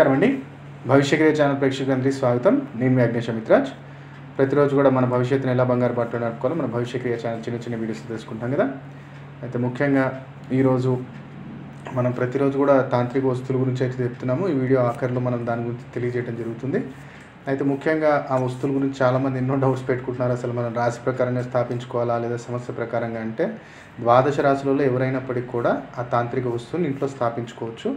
నమస్కారం అండి. భవిష్యక్రియ ఛానల్ ప్రేక్షకులందరికీ స్వాగతం. నేను మీ అగ్నేష్ మిత్రాజ్. ప్రతిరోజు కూడా మన భవిష్యత్తుని ఎలా బంగారు పట్టు నడుపుకోవాలో మన భవిష్యక్రియ ఛానల్ చిన్న చిన్న వీడియోస్ తెలుసుకుంటాం కదా. అయితే ముఖ్యంగా ఈరోజు మనం ప్రతిరోజు కూడా తాంత్రిక వస్తువుల గురించి అయితే చెప్తున్నాము. ఈ వీడియో ఆఖరిలో మనం దాని గురించి తెలియజేయడం జరుగుతుంది. అయితే ముఖ్యంగా ఆ వస్తువుల గురించి చాలామంది ఎన్నో డౌట్స్ పెట్టుకుంటున్నారు. అసలు మనం రాశి ప్రకారంగా స్థాపించుకోవాలా లేదా సమస్య ప్రకారంగా అంటే ద్వాదశ రాశులలో ఎవరైనప్పటికీ కూడా ఆ తాంత్రిక వస్తువుని ఇంట్లో స్థాపించుకోవచ్చు.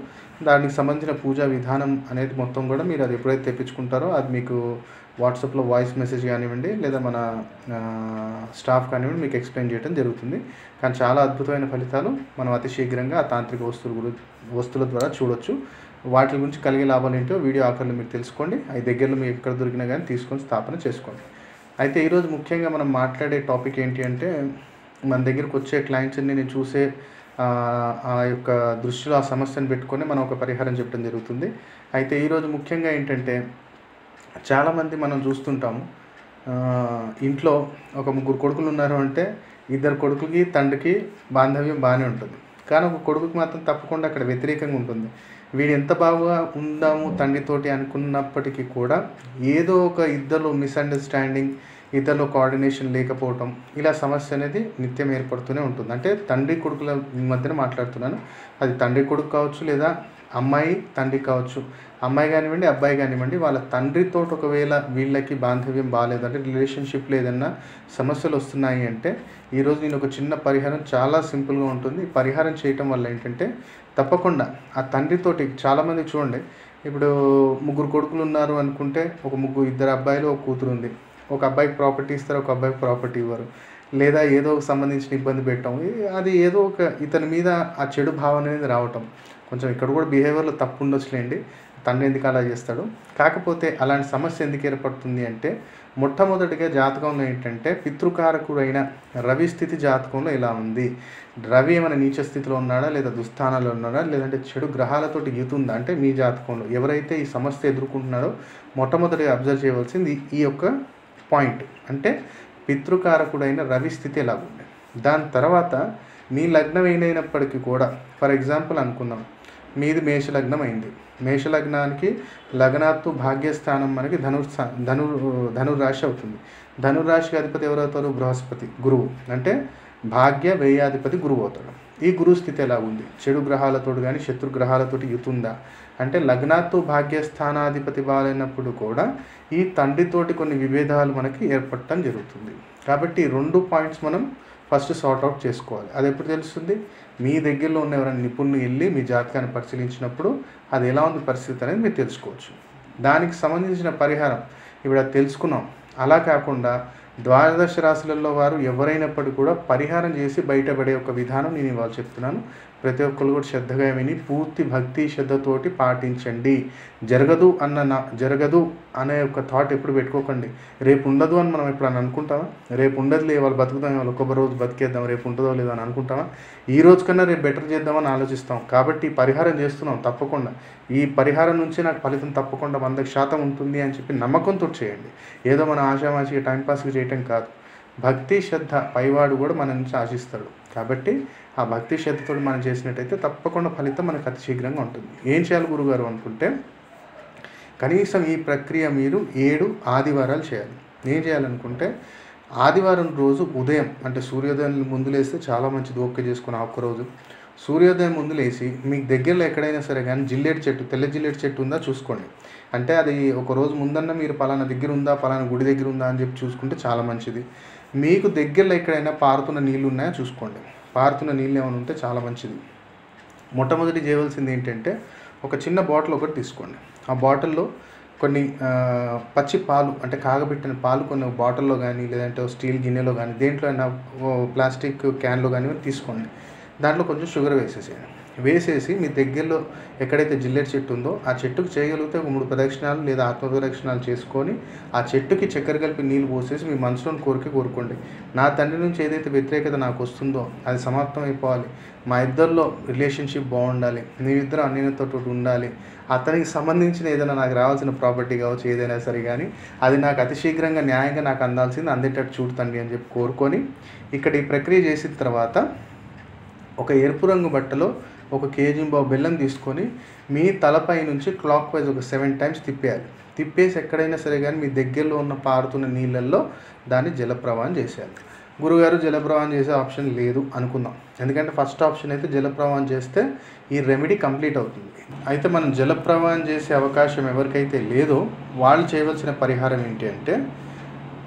దానికి సంబంధించిన పూజా విధానం అనేది మొత్తం కూడా మీరు అది ఎప్పుడైతే తెప్పించుకుంటారో అది మీకు వాట్సాప్లో వాయిస్ మెసేజ్ కానివ్వండి లేదా మన స్టాఫ్ కానివ్వండి మీకు ఎక్స్ప్లెయిన్ చేయడం జరుగుతుంది. కానీ చాలా అద్భుతమైన ఫలితాలు మనం అతి శీఘ్రంగా ఆ తాంత్రిక వస్తువుల గురించి వస్తువుల ద్వారా చూడొచ్చు. వాటి గురించి కలిగే లాభాలు ఏంటో వీడియో ఆఖరిలో మీరు తెలుసుకోండి. అవి దగ్గరలో మీకు ఎక్కడ దొరికినా కానీ తీసుకొని స్థాపన చేసుకోండి. అయితే ఈరోజు ముఖ్యంగా మనం మాట్లాడే టాపిక్ ఏంటి అంటే మన దగ్గరకు వచ్చే క్లయింట్స్ని నేను చూసే ఆ, యొక్క దృష్టిలో ఆ సమస్యను పెట్టుకొని మనం ఒక పరిహారం చెప్పడం జరుగుతుంది. అయితే ఈరోజు ముఖ్యంగా ఏంటంటే చాలామంది మనం చూస్తుంటాము ఇంట్లో ఒక ముగ్గురు కొడుకులు ఉన్నారు అంటే ఇద్దరు కొడుకులకి తండ్రికి బాంధవ్యం బాగానే ఉంటుంది. కానీ ఒక కొడుకుకి మాత్రం తప్పకుండా అక్కడ వ్యతిరేకంగా ఉంటుంది. వీడు ఎంత బాగా ఉందాము తండ్రితోటి అనుకున్నప్పటికీ కూడా ఏదో ఒక ఇద్దరు మిస్అండర్స్టాండింగ్ ఇద్దరిలో కోఆర్డినేషన్ లేకపోవటం ఇలా సమస్య అనేది నిత్యం ఏర్పడుతూనే ఉంటుంది. అంటే తండ్రి కొడుకుల మధ్యన మాట్లాడుతున్నాను. అది తండ్రి కొడుకు కావచ్చు లేదా అమ్మాయి తండ్రి కావచ్చు. అమ్మాయి కానివ్వండి అబ్బాయి కానివ్వండి వాళ్ళ తండ్రితో ఒకవేళ వీళ్ళకి బాంధవ్యం బాగాలేదంటే రిలేషన్షిప్లో ఏదన్నా సమస్యలు వస్తున్నాయి అంటే ఈరోజు నేను ఒక చిన్న పరిహారం చాలా సింపుల్గా ఉంటుంది. పరిహారం చేయటం వల్ల ఏంటంటే తప్పకుండా ఆ తండ్రితోటి చాలామంది చూడండి ఇప్పుడు ముగ్గురు కొడుకులు ఉన్నారు అనుకుంటే ఒక ముగ్గురు ఇద్దరు అబ్బాయిలు ఒక కూతురు ఉంది. ఒక అబ్బాయికి ప్రాపర్టీ ఇస్తారు ఒక అబ్బాయికి ప్రాపర్టీ ఇవ్వరు. లేదా ఏదో ఒక సంబంధించిన ఇబ్బంది పెట్టడం అది ఏదో ఒక ఇతని మీద ఆ చెడు భావన అనేది రావటం. కొంచెం ఇక్కడ కూడా బిహేవియర్లో తప్పు ఉండొచ్చులేండి. తండ్రి ఎందుకు అలా చేస్తాడు? కాకపోతే అలాంటి సమస్య ఎందుకు ఏర్పడుతుంది అంటే మొట్టమొదటిగా జాతకంలో ఏంటంటే పితృకారకుడైన రవి స్థితి జాతకంలో ఇలా ఉంది. రవి ఏమైనా నీచ స్థితిలో ఉన్నాడా? లేదా దుస్థానాల్లో ఉన్నాడా? లేదంటే చెడు గ్రహాలతోటి గీతుందా అంటే మీ జాతకంలో ఎవరైతే ఈ సమస్య ఎదుర్కొంటున్నారో మొట్టమొదటిగా అబ్జర్వ్ చేయవలసింది ఈ యొక్క పాయింట్ అంటే పితృకారకుడైన రవి స్థితి ఎలా ఉంది దాని తర్వాత మీ లగ్నం ఏదైనప్పటికీ కూడా ఫర్ ఎగ్జాంపుల్ అనుకుందాం. మీది మేషలగ్నం అయింది మేషలగ్నానికి లగ్నాత్తు భాగ్యస్థానం మనకి ధనుర్ ధను ధనుర్రాశి అవుతుంది. ధనుర్రాశికి అధిపతి ఎవరవుతారు? బృహస్పతి గురువు. అంటే భాగ్య వ్యయాధిపతి గురువు అవుతాడు. ఈ గురువు స్థితి ఎలా ఉంది? చెడు గ్రహాలతోటి కానీ శత్రు గ్రహాలతోటి యుతుందా? అంటే లగ్నాత్తు భాగ్యస్థానాధిపతి బాలైనప్పుడు కూడా ఈ తండ్రితోటి కొన్ని విభేదాలు మనకి ఏర్పడటం జరుగుతుంది. కాబట్టి రెండు పాయింట్స్ మనం ఫస్ట్ సార్ట్ అవుట్ చేసుకోవాలి. అది ఎప్పుడు తెలుస్తుంది? మీ దగ్గరలో ఉన్న ఎవరైనా నిపుణులు వెళ్ళి మీ జాతకాన్ని పరిశీలించినప్పుడు అది ఎలా ఉంది పరిస్థితి అనేది మీరు తెలుసుకోవచ్చు. దానికి సంబంధించిన పరిహారం ఇప్పుడు అది తెలుసుకున్నాం. అలా కాకుండా ద్వాదశ రాశులలో వారు ఎవరైనప్పటికీ కూడా పరిహారం చేసి బయటపడే ఒక విధానం నేను ఇవాళ చెప్తున్నాను. ప్రతి ఒక్కరు కూడా శ్రద్ధగా విని పూర్తి భక్తి శ్రద్ధతోటి పాటించండి. జరగదు అన్న నా జరగదు అనే ఒక థాట్ ఎప్పుడు పెట్టుకోకండి. రేపు ఉండదు అని మనం ఎప్పుడు అని అనుకుంటామా? రేపు ఉండదులే వాళ్ళు బతుకుతాం వాళ్ళు ఒక్కొక్క రోజు బతికేద్దాం రేపు ఉంటుందో లేదో అని అనుకుంటామా? ఈ రోజు కన్నా రేపు బెటర్ చేద్దామని ఆలోచిస్తాం. కాబట్టి పరిహారం చేస్తున్నాం తప్పకుండా. ఈ పరిహారం నుంచి నాకు ఫలితం తప్పకుండా వందకు శాతం ఉంటుంది అని చెప్పి నమ్మకంతో చేయండి. ఏదో మన ఆశామాషిగా టైంపాస్కి చేయటం కాదు. భక్తి శ్రద్ధ పైవాడు కూడా మన నుంచి ఆశిస్తాడు. కాబట్టి ఆ భక్తి శ్రద్ధతో మనం చేసినట్టయితే తప్పకుండా ఫలితం మనకు అతి శీఘ్రంగా ఉంటుంది. ఏం చేయాలి గురుగారు అనుకుంటే కనీసం ఈ ప్రక్రియ మీరు ఏడు ఆదివారాలు చేయాలి. ఏం చేయాలనుకుంటే ఆదివారం రోజు ఉదయం అంటే సూర్యోదయం ముందు లేస్తే చాలా మంచిది ఓకే చేసుకుని ఆ ఒక్క రోజు. సూర్యోదయం ముందు లేచి మీకు దగ్గరలో ఎక్కడైనా సరే కానీ జిల్లేటి చెట్టు తెల్ల జిల్లేటి చెట్టు ఉందా చూసుకోండి. అంటే అది ఒక రోజు ముందన్న మీరు పలానా దగ్గర ఉందా పలానా గుడి దగ్గర ఉందా అని చెప్పి చూసుకుంటే చాలా మంచిది. మీకు దగ్గరలో ఎక్కడైనా పారుతున్న నీళ్ళు ఉన్నాయా చూసుకోండి. పారుతున్న నీళ్ళు ఏమైనా ఉంటే చాలా మంచిది. మొట్టమొదటి చేయవలసింది ఏంటంటే ఒక చిన్న బాటిల్ ఒకటి తీసుకోండి. ఆ బాటిల్లో కొన్ని పచ్చి పాలు అంటే కాగబెట్టిన పాలు కొన్ని బాటిల్లో కానీ లేదంటే స్టీల్ గిన్నెలో కానీ దేంట్లో అయినా ఓ ప్లాస్టిక్ క్యాన్లో కానీ తీసుకోండి. దాంట్లో కొంచెం షుగర్ వేసేసేయండి. వేసేసి మీ దగ్గరలో ఎక్కడైతే జిల్లెట్ చెట్టు ఉందో ఆ చెట్టుకు చేయగలిగితే ఒక మూడు ప్రదక్షిణాలు లేదా ఆత్మ ప్రదక్షిణాలు చేసుకొని ఆ చెట్టుకి చక్కెర కలిపి నీళ్ళు పోసేసి మీ మనసులోని కోరిక కోరుకోండి. నా తండ్రి నుంచి ఏదైతే వ్యతిరేకత నాకు వస్తుందో అది సమాప్తం అయిపోవాలి. మా ఇద్దరిలో రిలేషన్షిప్ బాగుండాలి. మేమిద్దరం అన్యతతో ఉండాలి. అతనికి సంబంధించిన ఏదైనా నాకు రావాల్సిన ప్రాపర్టీ కావచ్చు ఏదైనా సరే కానీ అది నాకు అతి శీఘ్రంగా న్యాయంగా నాకు అందాల్సింది అందేటట్టు చూడతండి అని చెప్పి కోరుకొని ఇక్కడ ఈ ప్రక్రియ చేసిన తర్వాత ఒక ఎరుపు రంగు బట్టలో ఒక కేజీ బావు బెల్లం తీసుకొని మీ తలపై నుంచి క్లాక్ వైజ్ ఒక సెవెన్ టైమ్స్ తిప్పేయాలి. తిప్పేసి ఎక్కడైనా సరే కానీ మీ దగ్గరలో ఉన్న పారుతున్న నీళ్ళల్లో దాన్ని జలప్రవాహం చేసేయాలి. గురుగారు జలప్రవాహం చేసే ఆప్షన్ లేదు అనుకుందాం. ఎందుకంటే ఫస్ట్ ఆప్షన్ అయితే జలప్రవాహం చేస్తే ఈ రెమెడీ కంప్లీట్ అవుతుంది. అయితే మనం జలప్రవాహం చేసే అవకాశం ఎవరికైతే లేదో వాళ్ళు చేయవలసిన పరిహారం ఏంటి అంటే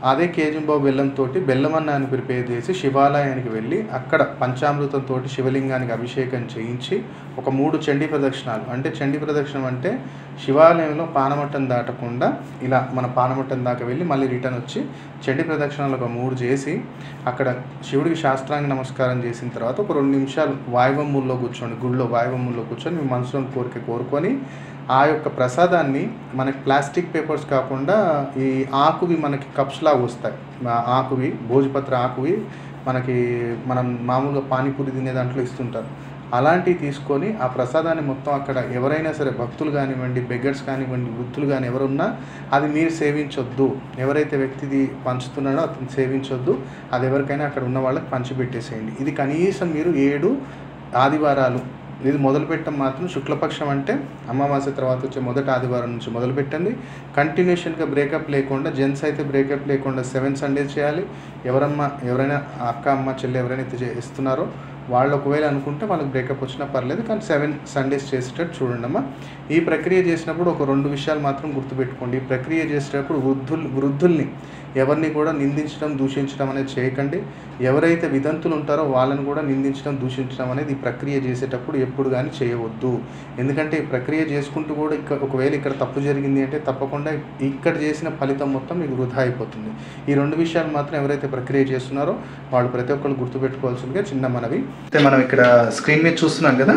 అదే కేజంబాబు బెల్లంతో బెల్లం అన్నాన్ని ప్రిపేర్ చేసి శివాలయానికి వెళ్ళి అక్కడ పంచామృతంతో శివలింగానికి అభిషేకం చేయించి ఒక మూడు చండీ ప్రదక్షిణాలు. అంటే చండీ ప్రదక్షిణం అంటే శివాలయంలో పానమట్టం దాటకుండా ఇలా మన పానమట్టం దాకా వెళ్ళి మళ్ళీ రిటర్న్ వచ్చి చండీ ప్రదక్షిణాలు ఒక మూడు చేసి అక్కడ శివుడికి శాస్త్రాంగ నమస్కారం చేసిన తర్వాత ఒక రెండు నిమిషాలు వాయువమ్ముల్లో కూర్చోండి. గుళ్ళో వాయువమ్ముల్లో కూర్చొని మీ మనసులోని కోరిక కోరుకొని ఆ యొక్క ప్రసాదాన్ని మనకి ప్లాస్టిక్ పేపర్స్ కాకుండా ఈ ఆకువి మనకి కప్స్ లాగా వస్తాయి. ఆకువి భోజపత్ర ఆకువి మనకి మనం మామూలుగా పానీపూరి తినే దాంట్లో ఇస్తుంటారు. అలాంటివి తీసుకొని ఆ ప్రసాదాన్ని మొత్తం అక్కడ ఎవరైనా సరే భక్తులు కానివ్వండి బెగ్గర్స్ కానివ్వండి వృద్ధులు కానీ ఎవరున్నా అది మీరు సేవించొద్దు. ఎవరైతే వ్యక్తిది పంచుతున్నాడో అతను సేవించొద్దు. అది ఎవరికైనా అక్కడ ఉన్న వాళ్ళకి పంచిపెట్టేసేయండి ఇది కనీసం మీరు ఏడు ఆదివారాలు. ఇది మొదలుపెట్టడం మాత్రం శుక్లపక్షం అంటే అమావాస్య తర్వాత వచ్చే మొదటి ఆదివారం నుంచి మొదలుపెట్టండి. కంటిన్యూషన్గా బ్రేకప్ లేకుండా జెంట్స్ అయితే బ్రేకప్ లేకుండా సెవెన్ సండేస్ చేయాలి. ఎవరమ్మా ఎవరైనా అక్క అమ్మ చెల్లి ఎవరైనా అయితే చేస్తున్నారో వాళ్ళు ఒకవేళ అనుకుంటే వాళ్ళకి బ్రేకప్ వచ్చినా పర్లేదు కానీ సెవెన్ సండేస్ చేసేటట్టు చూడండి అమ్మా. ఈ ప్రక్రియ చేసినప్పుడు ఒక రెండు విషయాలు మాత్రం గుర్తుపెట్టుకోండి. ఈ ప్రక్రియ చేసేటప్పుడు వృద్ధులు వృద్ధుల్ని ఎవరిని కూడా నిందించడం దూషించడం అనేది చేయకండి. ఎవరైతే విదంతులు ఉంటారో వాళ్ళని కూడా నిందించడం దూషించడం అనేది ఈ ప్రక్రియ చేసేటప్పుడు ఎప్పుడు కానీ చేయవద్దు. ఎందుకంటే ఈ ప్రక్రియ చేసుకుంటూ కూడా ఇక్కడ ఒకవేళ ఇక్కడ తప్పు జరిగింది అంటే తప్పకుండా ఇక్కడ చేసిన ఫలితం మొత్తం మీకు వృధా అయిపోతుంది. ఈ రెండు విషయాలు మాత్రం ఎవరైతే ప్రక్రియ చేస్తున్నారో వాళ్ళు ప్రతి ఒక్కరు గుర్తుపెట్టుకోవాల్సిందిగా చిన్న మనవి. అయితే మనం ఇక్కడ స్క్రీన్ మీద చూస్తున్నాం కదా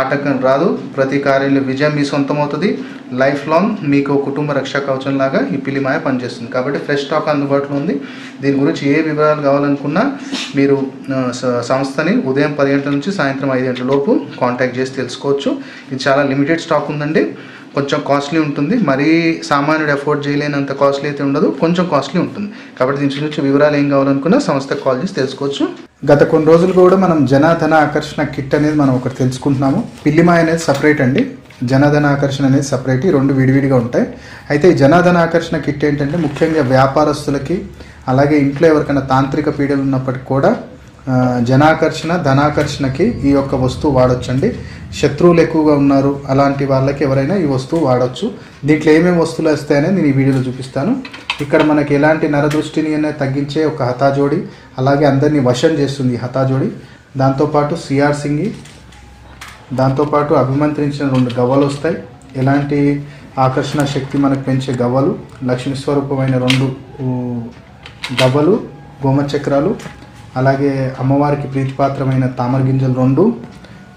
ఆటంకం రాదు. ప్రతి కార్యంలో విజయం మీ సొంతం అవుతుంది లైఫ్ లాంగ్ మీకు కుటుంబ రక్షా కవచం లాగా ఈ పిలిమాయ పనిచేస్తుంది. కాబట్టి ఫ్రెష్ స్టాక్ అందుబాటులో ఉంది. దీని గురించి ఏ వివరాలు కావాలనుకున్నా మీరు సంస్థని ఉదయం పది గంటల నుంచి సాయంత్రం ఐదు గంటల లోపు కాంటాక్ట్ చేసి తెలుసుకోవచ్చు. ఇది చాలా లిమిటెడ్ స్టాక్ ఉందండి. కొంచెం కాస్ట్లీ ఉంటుంది. మరీ సామాన్యుడు అఫోర్డ్ చేయలేనంత కాస్ట్లీ అయితే ఉండదు. కొంచెం కాస్ట్లీ ఉంటుంది. కాబట్టి దీని గురించి వివరాలు ఏం కావాలనుకున్నా సంస్థకు కాల్ చేసి తెలుసుకోవచ్చు. గత కొన్ని రోజులు కూడా మనం జనాధన ఆకర్షణ కిట్ అనేది మనం ఒకటి తెలుసుకుంటున్నాము. పిల్లిమాయ అనేది సపరేట్ అండి. జనాధన ఆకర్షణ అనేది సపరేట్ ఈ రెండు విడివిడిగా ఉంటాయి. అయితే ఈ జనాధన ఆకర్షణ కిట్ ఏంటంటే ముఖ్యంగా వ్యాపారస్తులకి అలాగే ఇంట్లో ఎవరికైనా తాంత్రిక పీడలు ఉన్నప్పటికీ కూడా జనాకర్షణ ధనాకర్షణకి ఈ యొక్క వస్తువు వాడొచ్చండి. శత్రువులు ఎక్కువగా ఉన్నారు. అలాంటి వాళ్ళకి ఎవరైనా ఈ వస్తువు వాడవచ్చు దీంట్లో ఏమేమి వస్తువులు వస్తాయనేది నేను ఈ వీడియోలో చూపిస్తాను. ఇక్కడ మనకి ఎలాంటి నరదృష్టిని అయినా తగ్గించే ఒక హతాజోడి అలాగే అందరినీ వశం చేస్తుంది హతాజోడి దాంతోపాటు సిఆర్ సింగి దాంతోపాటు అభిమంత్రించిన రెండు గవ్వలు వస్తాయి. ఎలాంటి ఆకర్షణ శక్తి మనకు పెంచే గవ్వలు? లక్ష్మీ స్వరూపమైన రెండు గవ్వలు గోమచక్రాలు అలాగే అమ్మవారికి ప్రీతిపాత్రమైన తామర గింజలు రెండు.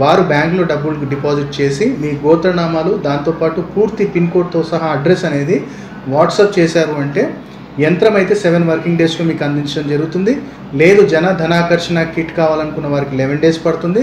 వారు బ్యాంకులో డబ్బులు డిపాజిట్ చేసి మీ గోత్రనామాలు దాంతోపాటు పూర్తి పిన్ కోడ్తో సహా అడ్రస్ అనేది వాట్సాప్ చేశారు అంటే యంత్రం అయితే సెవెన్ వర్కింగ్ డేస్లో మీకు అందించడం జరుగుతుంది. లేదు జన ధనాకర్షణ కిట్ కావాలనుకున్న వారికి లెవెన్ డేస్ పడుతుంది.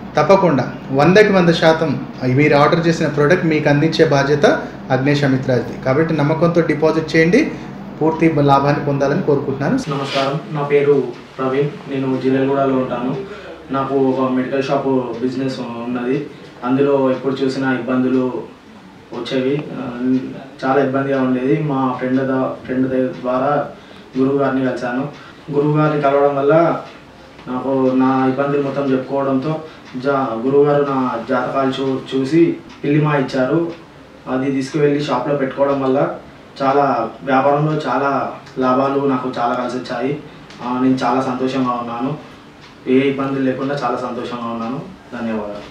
తప్పకుండా. వందకి వంద శాతం మీరు ఆర్డర్ చేసిన ప్రోడక్ట్ మీకు అందించే బాధ్యత అగ్నేష్ అమిత్రాజ్ది కాబట్టి నమ్మకంతో డిపాజిట్ చేయండి. పూర్తి లాభాన్ని పొందాలని కోరుకుంటున్నాను. నమస్కారం. నా పేరు ప్రవీణ్. నేను జిల్లెలగూడలో ఉంటాను. నాకు ఒక మెడికల్ షాప్ బిజినెస్ ఉన్నది. అందులో ఎప్పుడు చూసినా ఇబ్బందులు వచ్చేవి. చాలా ఇబ్బందిగా ఉండేది. మా ఫ్రెండ్ ఫ్రెండ్ ద్వారా గురువు గారిని కలిశాను. గురువు గారిని కలవడం వల్ల నాకు నా ఇబ్బందులు మొత్తం చెప్పుకోవడంతో జా గురువుగారు నా జాతకాలు చూ చూసి పిల్లిమా ఇచ్చారు. అది తీసుకువెళ్ళి షాప్లో పెట్టుకోవడం వల్ల చాలా వ్యాపారంలో చాలా లాభాలు నాకు చాలా కలిసి వచ్చాయి. నేను చాలా సంతోషంగా ఉన్నాను. ఏ ఇబ్బందులు లేకుండా చాలా సంతోషంగా ఉన్నాను. ధన్యవాదాలు.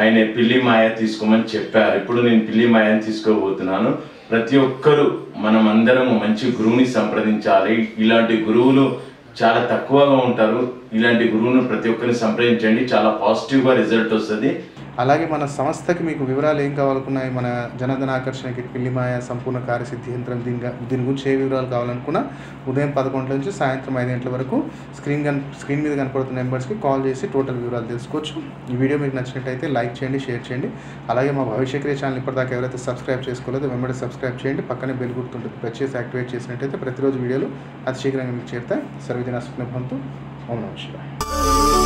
ఆయన పిల్లి మాయ తీసుకోమని చెప్పారు. ఇప్పుడు నేను పిల్లి మాయని తీసుకోబోతున్నాను. ప్రతి ఒక్కరూ మనం అందరము మంచి గురువుని సంప్రదించాలి. ఇలాంటి గురువులు చాలా తక్కువగా ఉంటారు. ఇలాంటి గురువును ప్రతి ఒక్కరిని సంప్రదించండి. చాలా పాజిటివ్గా రిజల్ట్ వస్తుంది. అలాగే మన సంస్థకి మీకు వివరాలు ఏం కావాలనుకున్నాయి మన జనధన ఆకర్షణ కిట్ పిల్లిమాయ సంపూర్ణ కార్యసిద్ధి యంత్రం దీని దీని గురించి ఏ వివరాలు కావాలనుకున్నా ఉదయం పదకొండు నుంచి సాయంత్రం ఐదు గంటల వరకు స్క్రీన్ కన్ స్క్రీన్ మీద కనపడుతున్న నెంబర్స్కి కాల్ చేసి టోటల్ వివరాలు తెలుసుకోవచ్చు. ఈ వీడియో మీకు నచ్చినట్టయితే లైక్ చేయండి షేర్ చేయండి. అలాగే మా భవిష్యక్రియ ఛానల్ ఇప్పటిదాకా ఎవరైతే సబ్స్క్రైబ్ చేసుకోలేదో వెంబడి సబ్స్క్రైబ్ చేయండి. పక్కనే బెల్ గుర్తుంటుంది ప్రెస్ చేసి యాక్టివేట్ చేసినట్టయితే ప్రతిరోజు వీడియోలు అతి శీఘ్రంగా మీకు చేరుతాయి. సర్వదిన సుఖ్నభంతు ఓం నమ శివాయ.